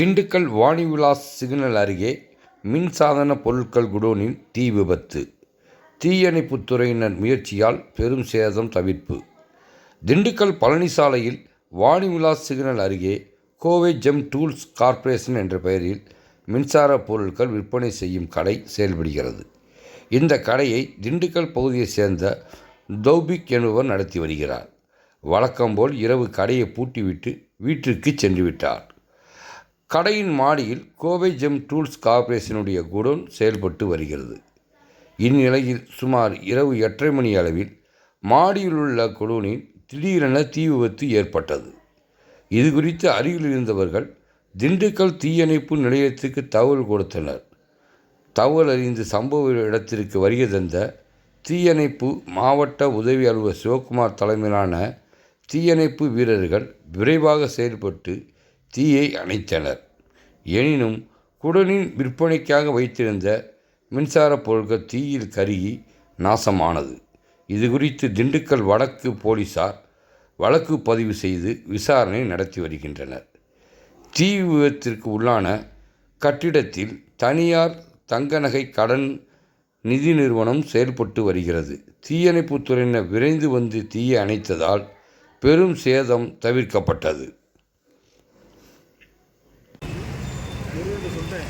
Dindigul வாணிவிலாஸ் signal அருகே மின்சாதன பொருட்கள் குடோனில் தீ விபத்து. தீயணைப்புத் துறையினர் முயற்சியால் பெரும் சேதம் தவிர்ப்பு. திண்டுக்கல் பழனிசாலையில் வாணிவிலாஸ் சிக்னல் அருகே கோவை ஜெம் டூல்ஸ் கார்ப்பரேஷன் என்ற பெயரில் மின்சார பொருட்கள் விற்பனை செய்யும் கடை செயல்படுகிறது. இந்த கடையை திண்டுக்கல் பகுதியைச் சேர்ந்த தௌபிக் என்பவர் நடத்தி வருகிறார். வழக்கம்போல் இரவு கடையை பூட்டிவிட்டு வீட்டிற்கு சென்றுவிட்டார். கடையின் மாடியில் கோவை ஜெம் டூல்ஸ் கார்ப்பரேஷனுடைய குடோன் செயல்பட்டு வருகிறது. இந்நிலையில் சுமார் இரவு எட்டரை மணி அளவில் மாடியில் உள்ள குடோனில் திடீரென தீ விபத்து ஏற்பட்டது. இது குறித்து அருகில் இருந்தவர்கள் திண்டுக்கல் தீயணைப்பு நிலையத்துக்கு தகவல் கொடுத்தனர். தகவல் அறிந்து சம்பவ இடத்திற்கு வருகை தந்த தீயணைப்பு மாவட்ட உதவி அலுவலர் சிவகுமார் தலைமையிலான தீயணைப்பு வீரர்கள் விரைவாக செயல்பட்டு தீயை அணைத்தனர். எனினும் குடலின் விற்பனைக்காக வைத்திருந்த மின்சார பொருட்கள் தீயில் கருகி நாசமானது. இது குறித்து திண்டுக்கல் வடக்கு போலீசார் வழக்கு பதிவு செய்து விசாரணை நடத்தி வருகின்றனர். தீ விபத்திற்கு உள்ளான கட்டிடத்தில் தனியார் தங்க நகை கடன் நிதி நிறுவனம் செயல்பட்டு வருகிறது. தீயணைப்புத் துறையினர் விரைந்து வந்து தீயை அணைத்ததால் பெரும் சேதம் தவிர்க்கப்பட்டது. சொல்லிட்டேன்